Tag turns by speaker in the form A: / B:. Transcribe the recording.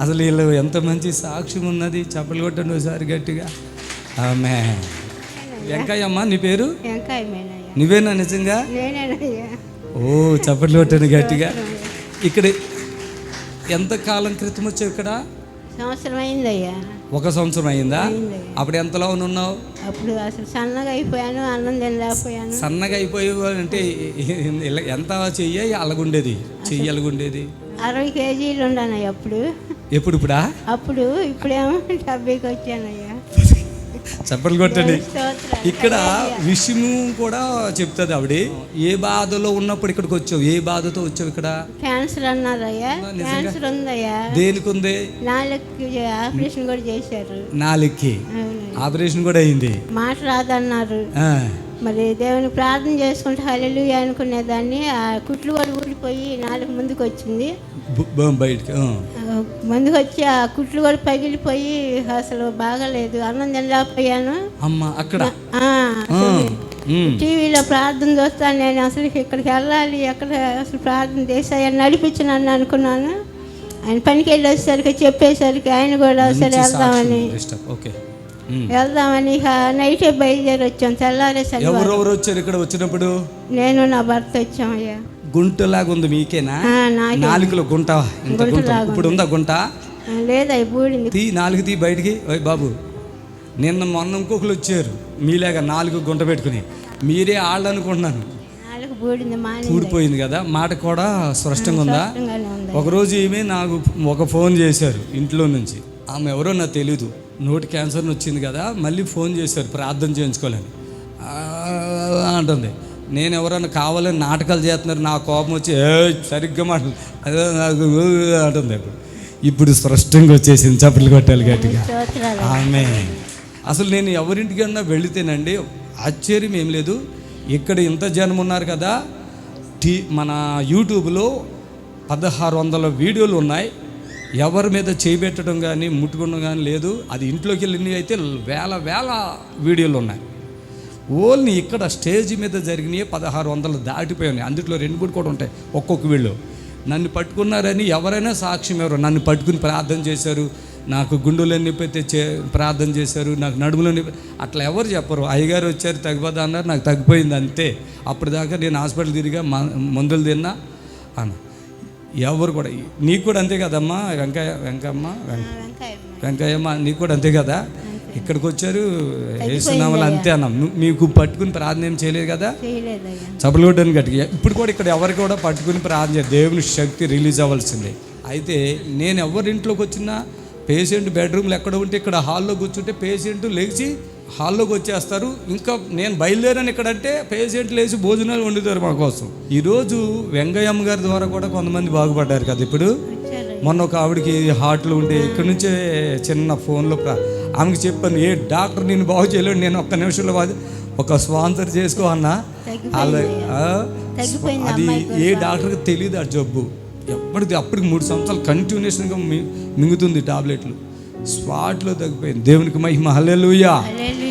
A: అసలు వీళ్ళు ఎంత మంచి సాక్ష్యం ఉన్నది చెప్పలు కొట్టండి ఒకసారి గట్టిగా. ఆమె. వెంకయ్యమ్మ నీ పేరు? నువ్వేనా నిజంగా? ఓ చప్పట్లు కొట్టండి గట్టిగా. ఇక్కడ ఎంత కాలం క్రితం వచ్చావు ఇక్కడ?
B: సంవత్సరం అయిందయ్యా.
A: ఒక సంవత్సరం అయిందా? అప్పుడు ఎంతలో ఉన్నావు?
B: అప్పుడు అసలు సన్నగా అయిపోయాను అన్నం తినలేకపోయాను.
A: సన్నగా అయిపోయేవు అంటే ఎంత చెయ్యి? అలాగుండేది. చెయ్యి అలాగుండేది.
B: అరవై కేజీలు ఉన్నానయ్య అప్పుడు.
A: ఎప్పుడు ఇప్పుడా
B: అప్పుడు ఇప్పుడేమో డెబ్బైకి వచ్చానయ్యా
A: చప్పట్లు కొట్టండి. ఇక్కడ విషయము కూడా చెప్తుంది ఆవిడ. ఏ బాధలో ఉన్నప్పుడు ఇక్కడికి వచ్చావు? ఏ బాధతో వచ్చావు ఇక్కడ?
B: క్యాన్సర్ అన్నారయ్యా. క్యాన్సర్ ఉందయ్యా.
A: దేనికి ఉంది?
B: నాలుగు ఆపరేషన్ కూడా చేశారు.
A: నాలుగుకి. ఆపరేషన్ కూడా అయింది.
B: మాట రాదన్నారు. మరి దేవుని ప్రార్థన చేసుకుంటే హల్లెలు అనుకునేదాన్ని. ఆ కుట్లు కూడా ఊడిపోయి నాలుగు ముందుకు వచ్చింది
A: బయటికి
B: ముందుకు వచ్చి ఆ కుట్లు కూడా పగిలిపోయి అసలు బాగాలేదు. అన్నం తినలేకపోయాను.
A: అమ్మ అక్కడ.
B: టీవీలో ప్రార్థన చూస్తాను నేను అసలు ఇక్కడికి వెళ్ళాలి ఎక్కడ అసలు ప్రార్థన చేసాయని నడిపించినాను అనుకున్నాను. ఆయన పనికి వెళ్ళి వచ్చేసరికి చెప్పేసరికి ఆయన కూడా
A: మంచి
B: వెళ్దామని. వెళ్దామని నైటే బయలుదేరి వచ్చాం తెల్లారే శనివారం
A: ఎవరెవరు వచ్చారు ఇక్కడ వచ్చినప్పుడు?
B: నేను నా భర్త వచ్చామయ్యా.
A: గుంటలాగా ఉంది మీకేనా నాలుగులో గుంట ఇంత గుంట? ఇప్పుడు ఉందా గుంట?
B: బూడింది.
A: తీ నాలుగు తీ బయటికి. ఓయ్ బాబు నిన్న మొన్న ఇంకొకరు వచ్చారు. మీలాగా నాలుగు గుంట పెట్టుకుని. మీరే ఆళ్ళు అనుకుంటున్నాను ఊడిపోయింది కదా? మాట కూడా స్పష్టంగా ఉందా? ఒకరోజు ఈమె నాకు ఒక ఫోన్ చేశారు ఇంట్లో నుంచి. ఆమె ఎవరో నాకు తెలీదు. నోటి క్యాన్సర్ వచ్చింది కదా? మళ్ళీ ఫోన్ చేశారు. ప్రార్థన చేయించుకోవాలని. అంటుంది. నేను ఎవరైనా కావాలని నాటకాలు చేస్తున్నారు నా కోపం వచ్చి "ఏ, సరిగ్గా మాటలు అదే నాకు అంటుంది ఇప్పుడు ఇప్పుడు స్పష్టంగా వచ్చేసింది చప్పట్లు కొట్టాలి గట్టిగా. ఆమె. అసలు నేను ఎవరింటికన్నా వెళితేనండి ఆశ్చర్యం ఏం లేదు. ఇక్కడ ఇంత జనం ఉన్నారు కదా టీ మన యూట్యూబ్లో పదహారు వందల వీడియోలు ఉన్నాయి. ఎవరి మీద చేయబెట్టడం కానీ ముట్టుకోవడం కానీ లేదు. అది ఇంట్లోకి వెళ్ళినవి అయితే వేల వేల వీడియోలు ఉన్నాయి. ఓన్లీ ఇక్కడ స్టేజ్ మీద జరిగినాయి పదహారు వందలు దాటిపోయి ఉన్నాయి. అందులో రెండు మూడు కూడా ఉంటాయి ఒక్కొక్క వీళ్ళు. నన్ను పట్టుకున్నారని ఎవరైనా సాక్ష్యం ఎవరు? నన్ను పట్టుకుని ప్రార్థన చేశారు నాకు గుండెలో నొప్పి చే ప్రార్థన చేశారు నాకు నడుములో నొప్పి అట్లా ఎవరు చెప్పరు. అయ్యగారు వచ్చారు తగ్గిపోదా అన్నారు నాకు తగ్గిపోయింది అంతే. అప్పుడు దాకా నేను హాస్పిటల్ తిరిగా మ- మందులు తిన్నా అన్న. ఎవరు కూడా నీకు కూడా అంతే కదమ్మా వెంకయ్య వెంకమ్మ వెంక
B: వెంకాయ
A: వెంకయ్యమ్మ. నీకు కూడా అంతే కదా? ఇక్కడికి వచ్చారు వేస్తున్నామని అంతే అన్నాం. మీకు పట్టుకుని ప్రార్థన ఏం చేయలేదు కదా?
B: చేయలేదయ్యా
A: చపలు కొట్టని గట్టిగా. ఇప్పుడు కూడా ఇక్కడ ఎవరికి కూడా పట్టుకుని ప్రార్థన దేవుని శక్తి రిలీజ్ అవ్వాల్సిందే. అయితే నేను ఎవరి ఇంట్లోకి వచ్చినా పేషెంట్ బెడ్రూమ్లో ఎక్కడ ఉంటే ఇక్కడ హాల్లో కూర్చుంటే పేషెంట్ లేచి హాల్లోకి వచ్చేస్తారు. ఇంకా నేను బయలుదేరాను ఇక్కడ అంటే పేషెంట్ లేచి భోజనాలు వండుతారు మా కోసం. ఈరోజు వెంగయ్యమ్మ గారి ద్వారా కూడా కొంతమంది బాగుపడ్డారు కదా ఇప్పుడు? మొన్న ఒక ఆవిడకి హార్ట్లో ఉండే ఇక్కడి నుంచే చిన్న ఫోన్లో ఆమెకి చెప్పాను ఏ డాక్టర్ నేను బాగు చేయలేడు నేను ఒక్క నిమిషంలో ఒక స్పాన్సర్ చేసుకో అన్న. అది ఏ డాక్టర్కి తెలియదు ఆ జబ్బు. ఎప్పటిది అప్పటికి మూడు సంవత్సరాలు కంటిన్యూషన్గా మింగుతుంది టాబ్లెట్లు. స్పాట్లో తగ్గిపోయింది. దేవునికి మహిమ. హల్లెలూయా.
B: హల్లెలూయా.